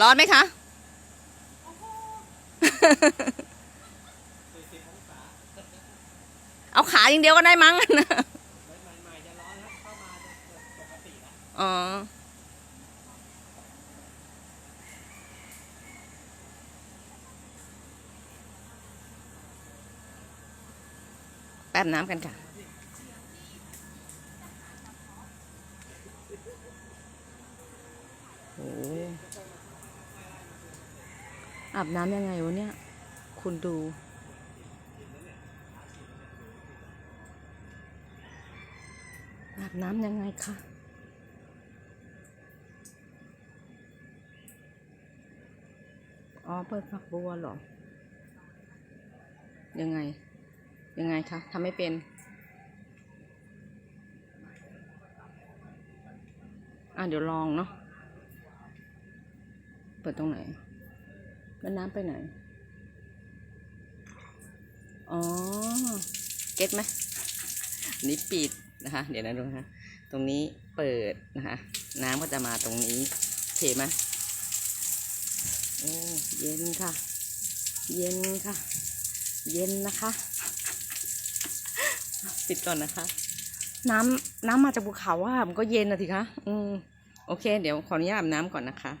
ร้อนไหมคะเอาขาอย่างเดียวก็ได้มั้งอ๋อแป๊บน้ำกันค่ะโอ้ อาบน้ำยังไงวะเนี่ย คุณดู อาบน้ำยังไงคะอ๋อเปิดฝักบัวหรอ ยังไง ยังไงคะทำไม่เป็นอะเดี๋ยวลองเนาะ เปิดตรงไหน แล้วน้ำไปไหน อ๋อ เก็ตไหมนี้ปิดนะคะ เดี๋ยวนะดูนะ ตรงนี้เปิดนะคะ น้ำก็จะมาตรงนี้เคไหมโอ้เย็นค่ะ เย็นค่ะ เย็นนะคะ ปิดก่อนนะคะ น้ำน้ำมาจากภูเขาว่ามันก็เย็นนะทีคะ อืม โอเค เดี๋ยวขออนุญาตอาบน้ำก่อนนะคะ